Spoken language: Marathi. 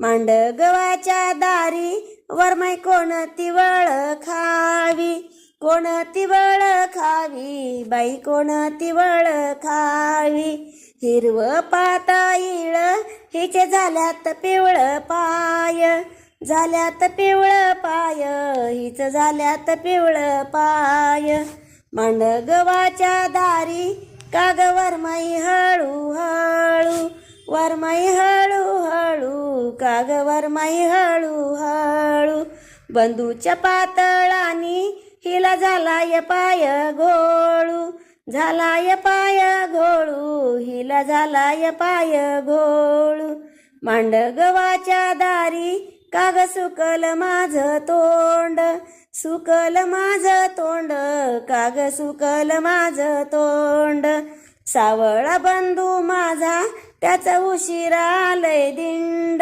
मांड गव्हाच्या दारी वरमाई कोणती वळ खावी? कोणती वळ खावी? बाई कोणती वळ खावी? हिरव पाताईळ हिचे झाल्यात पिवळ पाय. झाल्यात पिवळ पाय हिच झाल्यात पिवळ पाय. मांड गव्हाच्या दारी कागवर वरमाई ह वरमाई हळू हळू काग वरमाई हळू हळू बंधूच्या पातळानी हिला झालाय पाय घोळू झालाय पाय घोळू हिला झालाय पाय घोळू मांड गवाच्या दारी काग सुकल माझ तोंड सुकल माझ तोंड काग सुकल माझ तोंड सावळा बंधू माझा त्याचा उशिरा लय दिंड